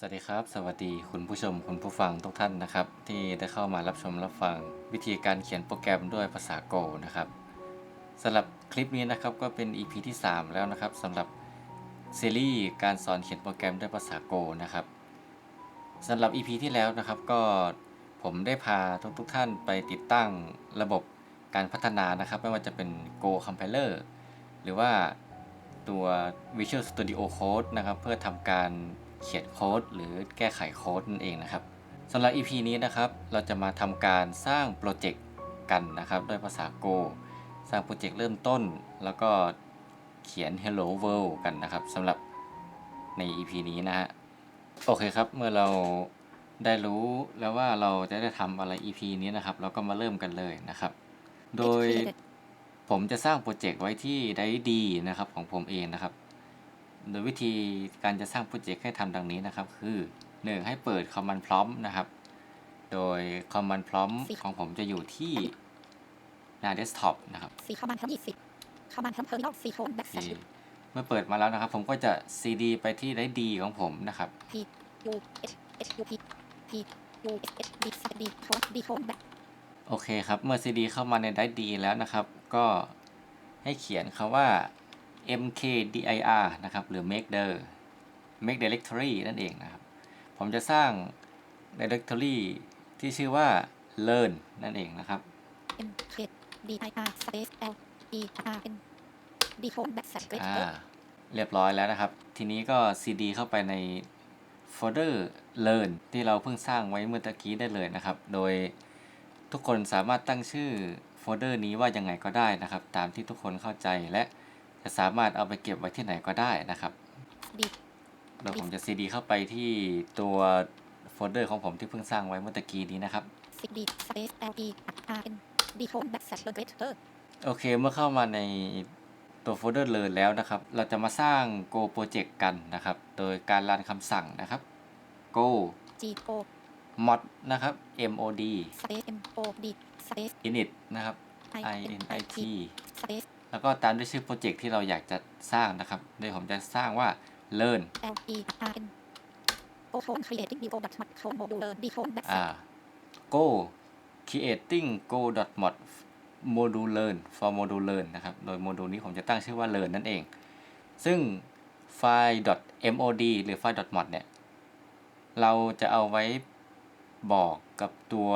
สวัสดีครับ สวัสดีคุณผู้ชมคุณผู้ฟังทุกท่านนะครับ ที่ได้เข้ามารับชมรับฟัง วิธีการเขียนโปรแกรมด้วยภาษา Go นะครับสำหรับคลิปนี้นะครับก็เป็น EP ที่ 3 แล้วนะครับสำหรับซีรีส์การสอนเขียนโปรแกรมด้วยภาษา Go นะครับสำหรับ EP ที่แล้วนะครับก็ผมได้พาทุกทุกท่านไปติดตั้งระบบการพัฒนานะครับ ไม่ว่าจะเป็น Go Compiler หรือว่าตัว Visual Studio Code นะครับเพื่อทำการ เขียนโค้ดหรือแก้ไขโค้ดนั่นเองนะครับสำหรับ EP นี้นะครับเราจะมาทำการสร้างโปรเจกต์กันนะครับด้วยภาษา Go สร้างโปรเจกต์เริ่มต้น แล้วก็เขียน Hello World กันนะครับสำหรับใน EP นี้นะฮะโอเคครับเมื่อเราได้รู้แล้วว่าเราจะได้ทำอะไร EP นี้นะครับ เราก็มาเริ่มกันเลยนะครับ โดยผมจะสร้างโปรเจกต์ไว้ที่ไดดีนะครับของผมเองนะครับ โดยวิธีการจะสร้างโปรเจกต์ให้ทำดังนี้นะครับ คือ 1 ให้เปิด Command Prompt นะครับ โดย Command Prompt ของผมจะอยู่ที่หน้า Desktop นะครับสีเข้ามาทั้งยี่สิบเข้ามาทั้งเทอร์มินอลซีโคนแบ็กแซที่ชเมื่อเปิดมาแล้วนะครับ ผมก็จะ CD ไปที่ไดดีของผมนะครับพียูเอชเอชยูพีพียูเอชเอชดีสดีโคนดีโคนแบ็กโอเคครับ เมื่อ CD เข้ามาในไดดีแล้วนะครับ ก็ให้เขียนคำว่า mkdir นะครับ หรือ make the make directory นั่นเองนะครับ ผมจะสร้าง directory ที่ชื่อว่า learn นั่นเองนะครับเอ็มเคดีไออาร์สเปซเอลอีอาร์เอ็นดีโคนแบ็กแซชเกรดอ่าเรียบร้อยแล้วนะครับ ทีนี้ก็ cd เข้าไปในโฟลเดอร์ learn ที่เราเพิ่งสร้างไว้เมื่อตะกี้ได้เลยนะครับ โดยทุกคนสามารถตั้งชื่อโฟลเดอร์นี้ว่ายังไงก็ได้นะครับ ตามที่ทุกคนเข้าใจและ จะสามารถเอาไปเก็บไว้ที่ไหนก็ได้นะครับดีโดยผมจะ cd เข้าไปที่ตัวโฟลเดอร์ของผมที่เพิ่งสร้างไว้เมื่อตะกี้นี้นะครับสิดีสเปซเอลอีอาร์เอ็นดีโคนแบ็กแซชเกรดเตอร์โอเคเมื่อเข้ามาในตัวโฟลเดอร์เลยแล้วนะครับ เราจะมาสร้าง Go Project กันนะครับ โดยการรันคำสั่งนะครับ Go จีโอ mod นะครับ mod สเปซเอ็มโอดีสเปซ init นะครับไอ init สเปซ แล้วก็ตามด้วยชื่อโปรเจกต์ที่เราอยากจะสร้างนะครับโดยผมจะสร้างว่า learn เอลอีอาร์เอ็นโอโคนครีเอติ้งดีโอดัตมัดโคนโมดูลดีโคนแบ็กแซอ่าช go creating go mod module learn for module learn นะครับ โดยโมดูลนี้ผมจะตั้งชื่อว่า learn นั่นเอง ซึ่งไฟล์ .mod หรือไฟล์ .mod เนี่ย เราจะเอาไว้บอกกับตัว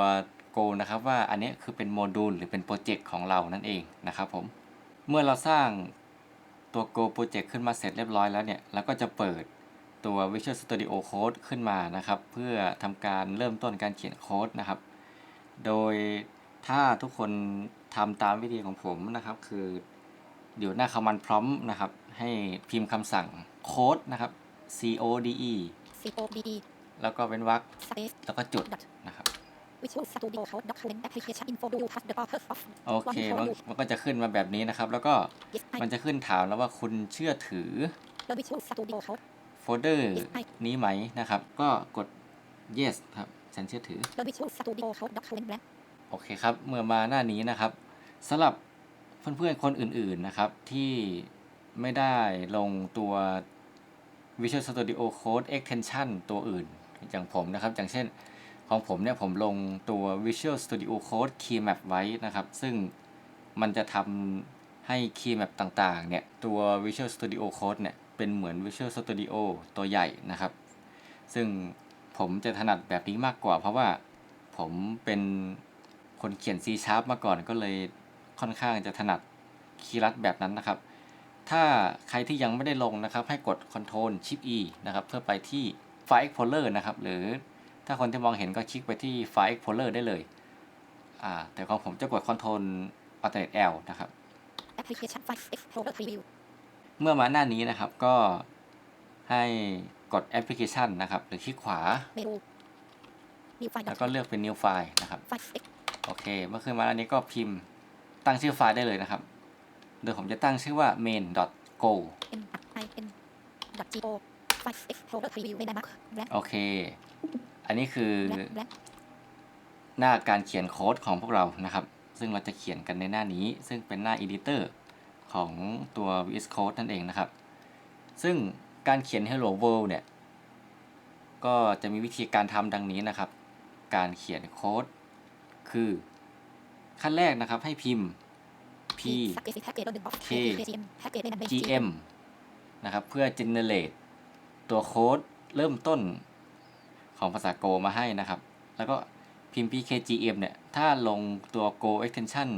Go นะครับว่าอันนี้คือเป็นโมดูลหรือเป็นโปรเจกต์ของเรานั่นเองนะครับผม เมื่อเราสร้างตัว Go โปรเจกต์ขึ้นมาเสร็จเรียบร้อยแล้วเนี่ยเราก็จะเปิดตัว Visual Studio Code ขึ้นมานะครับ เพื่อทำการเริ่มต้นการเขียนโค้ดนะครับ โดยถ้าทุกคนทำตามวิธีของผมนะครับ คืออยู่หน้า command prompt นะครับ ให้พิมพ์คำสั่งโค้ดนะครับ c o d e ซีโอดีแล้วก็เป็นวรรคสเปซแล้วก็จุดนะครับ วิชวลสตูดิโอโค้ดด็อกเมนต์แอปพลิเคชันอินโฟดูพัสเดอะพอร์เพอร์ฟโอเคมันมันก็จะขึ้นมาแบบนี้นะครับ แล้วก็ yes I มันจะขึ้นถามแล้วว่าคุณเชื่อถือ the visual studio code โฟลเดอร์นี้ไหมนะครับ ก็กด yes ครับ ฉันเชื่อถือ the visual studio code document blank โอเคครับ เมื่อมาหน้านี้นะครับสำหรับเพื่อนๆคนอื่นๆนะครับ ที่ไม่ได้ลงตัว Visual Studio Code Extension ตัวอื่น อย่างผมนะครับ อย่างเช่น ของผมเนี่ยผมลงตัว Visual Studio Code Key Map ไว้นะครับ ซึ่งมันจะทำให้ Key Map ต่างๆ เนี่ย ตัว Visual Studio Code เนี่ย เป็นเหมือน Visual Studio ตัวใหญ่นะครับ ซึ่งผมจะถนัดแบบนี้มากกว่า เพราะว่าผมเป็นคนเขียน C Sharp มาก่อนก็เลยค่อนข้างจะถนัดคีย์ลัดแบบนั้นนะครับ ถ้าใครที่ยังไม่ได้ลงนะครับ ให้กด Ctrl Shift E นะครับ เพื่อไปที่ไฟล์ Explorer นะครับ หรือ ถ้าคนที่มองเห็นก็คลิกไปที่ไฟล์ Explorer ได้เลยอ่าแต่ของผมจะกด Ctrl Alternate L นะครับ application file explorer preview เมื่อมาหน้านี้นะครับก็ให้กด Application นะครับ หรือคลิกขวา menu new file แล้วก็เลือกเป็น New File นะครับ file x โอเค เมื่อขึ้นมาอันนี้ก็พิมพ์ตั้งชื่อไฟล์ได้เลยนะครับ โดยผมจะตั้งชื่อว่า main.go m i n go file explorer preview ใน Mac blank โอเค อันนี้คือ blank blank หน้าการเขียนโค้ดของพวกเรานะครับ ซึ่งเราจะเขียนกันในหน้านี้ ซึ่งเป็นหน้า editor ของตัว VS Code นั่นเองนะครับ ซึ่งการเขียน hello world เนี่ย ก็จะมีวิธีการทำดังนี้นะครับ การเขียนโค้ดคือขั้นแรกนะครับให้พิมพ์ p Subject Package หนึ่ง box K KGM Package ใน gm นะครับ เพื่อ generate ตัวโค้ดเริ่มต้น ของภาษา Go มาให้นะครับ แล้วก็พิมพ์ pkgm เนี่ย ถ้าลงตัว Go extension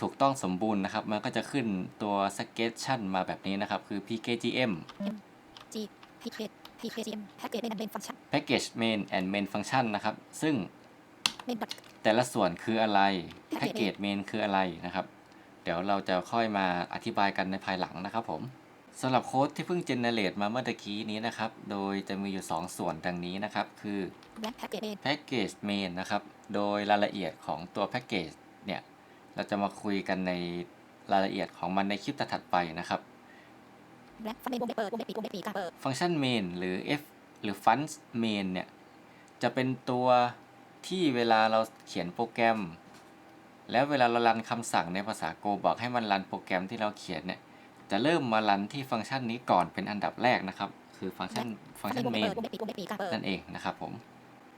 ถูกต้องสมบูรณ์นะครับ มันก็จะขึ้นตัว suggestion มาแบบนี้นะครับ คือ pkgm G PK PKGM Package ใน main function package main and main function นะครับ ซึ่ง main dot แต่ละส่วนคืออะไร Package package main คืออะไรนะครับ เดี๋ยวเราจะค่อยมาอธิบายกันในภายหลังนะครับผม สำหรับโค้ดที่เพิ่ง generate มาเมื่อตะกี้นี้นะครับ โดยจะมีอยู่ 2 ส่วนดังนี้นะครับ คือ blank package main package main นะครับ โดยรายละเอียดของตัว package เนี่ย เราจะมาคุยกันในรายละเอียดของมันในคลิปถัดๆไปนะครับ blank ฟังเมนวงเล็บเปิดวงเล็บปิดวงเล็บปิดกลางเปิดฟังก์ชัน main หรือ f หรือ func main เนี่ย จะเป็นตัวที่เวลาเราเขียนโปรแกรม แล้วเวลาเรารันคำสั่งในภาษา Go บอกให้มันรันโปรแกรมที่เราเขียนเนี่ย จะเริ่มมารันที่ฟังก์ชันนี้ก่อนเป็นอันดับแรกนะครับ คือฟังก์ชันฟังก์ชันวงเล็บ main เปิดวงเล็บปิดวงเล็บปิดกลางเปิดนั่นเองนะครับผม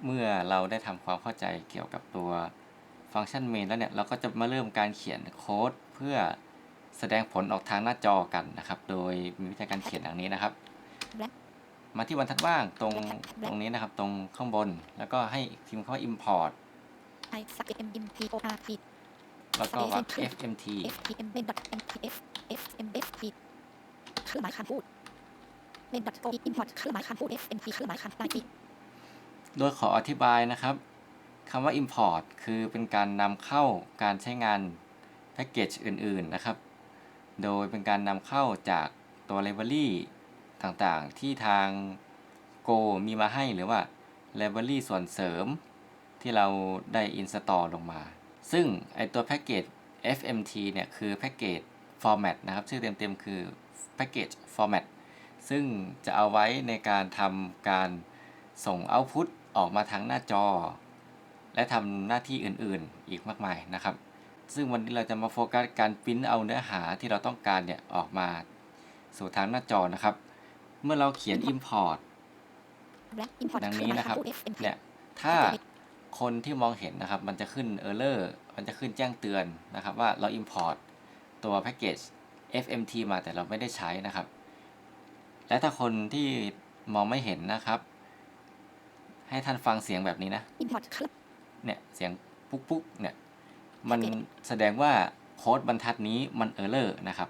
เมื่อเราได้ทำความเข้าใจเกี่ยวกับตัวฟังก์ชัน main แล้วเนี่ยเราก็จะมาเริ่มการเขียนโค้ดเพื่อแสดงผลออกทางหน้าจอกันนะครับ โดยมีวิธีการเขียนดังนี้นะครับ blank มาที่บรรทัดว่างตรงตรงนี้นะครับ ตรงข้างบนแล้วก็ให้พิมพ์คำว่า import แล้วก็วรรค fmt F P M main dot M P F F M F P เครื่องหมายคำพูด main dot O import เครื่องหมายคำพูด F M P เครื่องหมายคำลายปิดโดยขออธิบายนะครับคำว่า import คือเป็นการนำเข้าการใช้งานแพ็กเกจอื่น ๆ นะครับ โดยเป็นการนำเข้าจากตัว library ต่างๆ ที่ทาง Go มีมาให้หรือว่า library ส่วนเสริมที่เราได้ install ลงมา ซึ่งไอตัวแพ็กเกจ fmt เนี่ยคือแพ็กเกจ format นะครับ ชื่อเต็มๆคือ package format ซึ่งจะเอาไว้ในการทำการส่ง output ออกมาทางหน้าจอ และทำหน้าที่อื่นๆอีกมากมายนะครับ ซึ่งวันนี้เราจะมาโฟกัสการปริ้นเอาเนื้อหาที่เราต้องการเนี่ยออกมาสู่ทางหน้าจอนะครับ เมื่อเราเขียน import blank import ดังเครื่นี้องหมายนะครับคำพูด F M P เนี่ยถ้า คนที่มองเห็นนะครับ มันจะขึ้น error มันจะขึ้นแจ้งเตือนนะครับว่าเรา import ตัวแพ็กเกจ fmt มาแต่เราไม่ได้ใช้นะครับ และถ้าคนที่มองไม่เห็นนะครับ ให้ท่านฟังเสียงแบบนี้นะ import เครื่องเนี่ยเสียงปุ๊กปุ๊กเนี่ยมันแสดงว่าโค้ดบรรทัดนี้มัน error นะครับ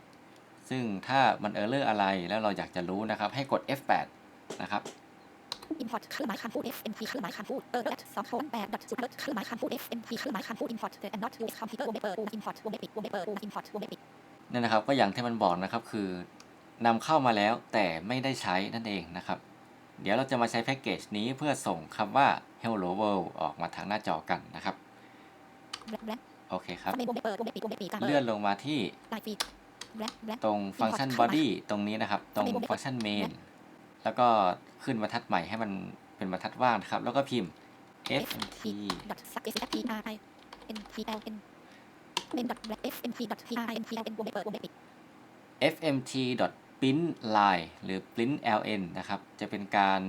ซึ่งถ้ามัน error อะไรแล้วเราอยากจะรู้นะครับ ให้กด F8 นะครับ import เครื่องหมายคำพูด F M P เครื่องหมายคำพูดเปิดสองโคนแปด dot จุดเลิศเครื่องหมายคำพูด F M P เครื่องหมายคำพูด import the and not to computer วงเล็บเปิด import วงเล็บปิดวงเล็บเปิด import วงเล็บปิดนั่นนะครับก็อย่างที่มันบอกนะครับคือนำเข้ามาแล้วแต่ไม่ได้ใช้นั่นเองนะครับ เดี๋ยวเราจะมาใช้แพ็กเกจนี้เพื่อส่งคำว่า hello world ออกมาทางหน้าจอกันนะครับ blank blank โอเคครับเมนวงเล็บเปิดวงเล็บปิดวงเล็บปิดกลางเปิเลื่อนดลงมาที่ลายฟีด blank blank ตรงฟังก์ชัน body ตรงนี้นะครับ ตรงฟังก์ชัน main แล้วก็ขึ้นบรรทัดใหม่ให้มันเป็นบรรทัดว่างนะครับ แล้วก็พิมพ์ fmt s e R I N P L N เมน dot blank F M P dot P R I N P L N วงเล็บเปิดวงเล็บปิด fmt print line หรือ print ln นะครับ จะเป็นการ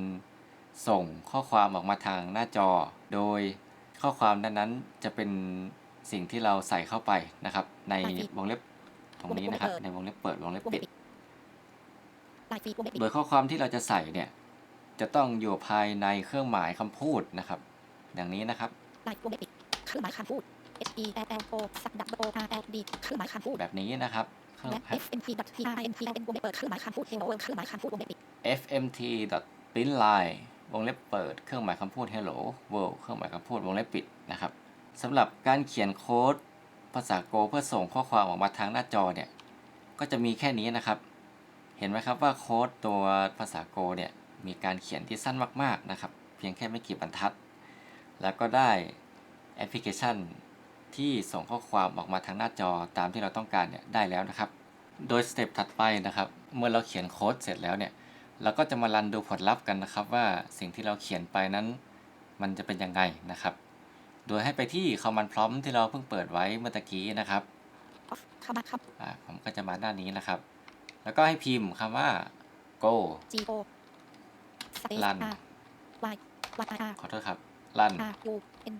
ส่งข้อความออกมาทางหน้าจอ โดยข้อความนั้นๆ จะเป็นสิ่งที่เราใส่เข้าไปนะครับ ในวงเล็บตรงนี้นะครับ ในวงเล็บเปิด วงเล็บปิด โดยข้อความที่เราจะใส่เนี่ยจะต้องอยู่ภายในเครื่องหมายคำพูดนะครับ อย่างนี้นะครับลายวงเล็บปิดเครื่องหมายคำพูด H E L L O S W O R L D เครื่องหมายคำพูดแบบนี้นะครับเครื่องและ F M P dot P R I N P L N วงเล็บเปิดเครื่องหมายคำพูด Hello World เครื่องหมายคำพูดวงเล็บปิด fmt print line วงเล็บเปิดเครื่องหมายคำพูด hello world เครื่องหมายคำพูดวงเล็บปิดนะครับสำหรับการเขียนโค้ดภาษาโกเพื่อส่งข้อความออกมาทางหน้าจอเนี่ยก็จะมีแค่นี้นะครับเห็นไหมครับว่าโค้ดตัวภาษาโกเนี่ยมีการเขียนที่สั้นมากๆนะครับ เพียงแค่ไม่กี่บรรทัด แล้วก็ได้แอปพลิเคชันที่ส่งข้อความออกมาทางหน้าจอตามที่เราต้องการเนี่ยได้แล้วนะครับ โดยสเต็ปถัดไปนะครับ เมื่อเราเขียนโค้ดเสร็จแล้วเนี่ยเราก็จะมารันดูผลลัพธ์กันนะครับ ว่าสิ่งที่เราเขียนไปนั้น มันจะเป็นยังไงนะครับ โดยให้ไปที่ command prompt ที่เราเพิ่งเปิดไว้เมื่อตะกี้นะครับ Off เข้ามาครับอ่าผมก็จะมาหน้านี้นะครับ แล้วก็ให้พิมพ์คำว่า go G O space Run R y y r ขอโทษครับรัน r u n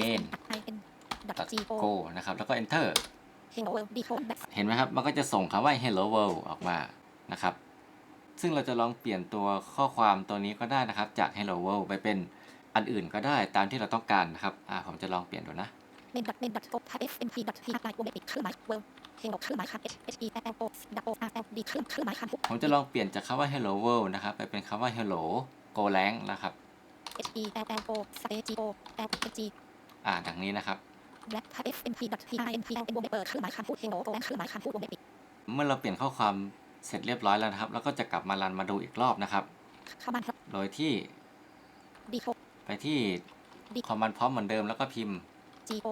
Main i n dot g o go นะครับ แล้วก็ enter hello world decode back เห็นไหมครับ มันก็จะส่งคำว่า hello world ออกมานะครับ ซึ่งเราจะลองเปลี่ยนตัวข้อความตัวนี้ก็ได้นะครับ จาก hello world ไปเป็นอันอื่นก็ได้ตามที่เราต้องการนะครับ อ่า ผมจะลองเปลี่ยนดูนะ main dot main dot o f m p dot p i วงเล็บปิดเครื่องหมาย world hello เครื่องหมายคำ h h e l o w o r l d เครื่องเครื่องหมายคำพูดผมจะลองเปลี่ยนจากคำว่า hello world นะครับ ไปเป็นคำว่า hello go lang นะครับ h e l l o space g o l g อ่าดังนี้นะครับ black f m p dot p i n p l วงเล็บเปิดเครื่องหมายคำพูด hello โกเครื่องหมายคำพูดวงเล็บปิดเมื่อเราเปลี่ยนข้อความเสร็จเรียบร้อยแล้วนะครับเราก็จะกลับมารันมาดูอีกรอบนะครับเข้ามาครับโดยที่ decode ไปที่ดีคอมมานด์พร้อมเหมือนเดิมแล้วก็พิมพ์ g o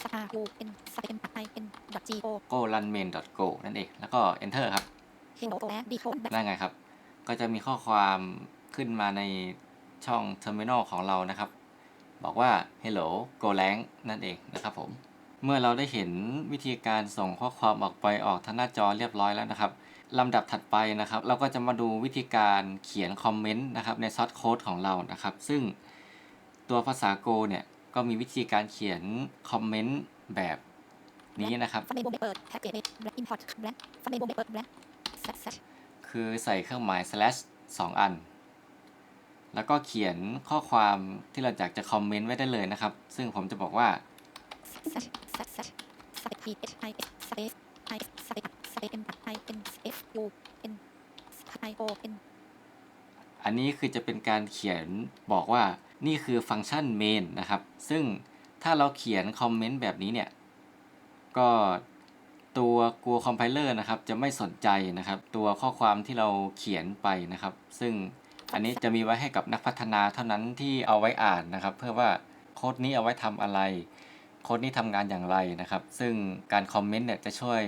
s r u n s m i n dot g o go run main go นั่นเอง แล้วก็ enter ครับ hello and decode back นั่นไงครับ ก็จะมีข้อความขึ้นมาในช่อง terminal ของเรานะครับ บอกว่า hello go lang นั่นเองนะครับผม เมื่อเราได้เห็นวิธีการส่งข้อความออกไปออกทางหน้าจอเรียบร้อยแล้วนะครับลำดับถัดไปนะครับ เราก็จะมาดูวิธีการเขียนคอมเมนต์นะครับในซอสโค้ดของเรานะครับ ซึ่งตัวภาษา Go เนี่ย ก็มีวิธีการเขียนคอมเมนต์แบบนี้นะครับ คือใส่เครื่องหมาย slash สองอัน แล้วก็เขียนข้อความที่เราอยากจะคอมเมนต์ไว้ได้เลยนะครับ ซึ่งผมจะบอกว่า อันนี้คือจะเป็นการเขียนบอกว่า นี่คือฟังก์ชัน main นะครับ ซึ่งถ้าเราเขียนคอมเมนต์แบบนี้เนี่ย ก็ตัวกลัวคอมไพเลอร์นะครับ จะไม่สนใจนะครับ ตัวข้อความที่เราเขียนไปนะครับ ซึ่งอันนี้จะมีไว้ให้กับนักพัฒนาเท่านั้นที่เอาไว้อ่านนะครับ เพื่อว่าโค้ดนี้เอาไว้ทำอะไร โค้ดนี้ทำงานอย่างไรนะครับ ซึ่งการคอมเมนต์เนี่ยจะช่วย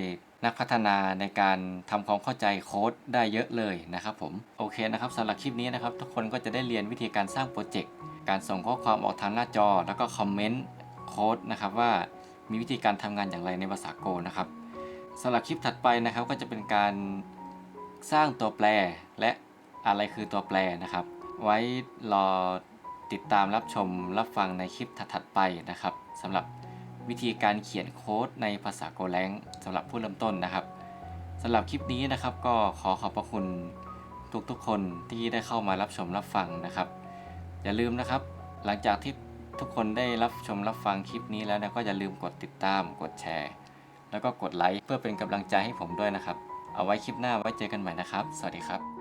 นักพัฒนาในการทำความเข้าใจโค้ดได้เยอะเลยนะครับผมโอเคนะครับสำหรับคลิปนี้นะครับทุกคนก็จะได้เรียนวิธีการสร้างโปรเจกต์การส่งข้อความออกทางหน้าจอ แล้วก็คอมเมนต์โค้ดนะครับว่ามีวิธีการทำงานอย่างไรในภาษาโกนะครับสำหรับคลิปถัดไปนะครับก็จะเป็นการสร้างตัวแปรและอะไรคือตัวแปรนะครับ ไว้รอติดตามรับชมรับฟังในคลิปถัดๆไปนะครับสำหรับ วิธีการเขียนโค้ดในภาษาโกแลงสำหรับผู้เริ่มต้นนะครับสำหรับคลิปนี้นะครับก็ขอขอบพระคุณทุกๆคนที่ได้เข้ามารับชมรับฟังนะครับ อย่าลืมนะครับ หลังจากที่ทุกคนได้รับชมรับฟังคลิปนี้แล้วนะก็อย่าลืมกดติดตาม กดแชร์ แล้วก็กดไลค์เพื่อเป็นกำลังใจให้ผมด้วยนะครับ เอาไว้คลิปหน้าไว้เจอกันใหม่นะครับ สวัสดีครับ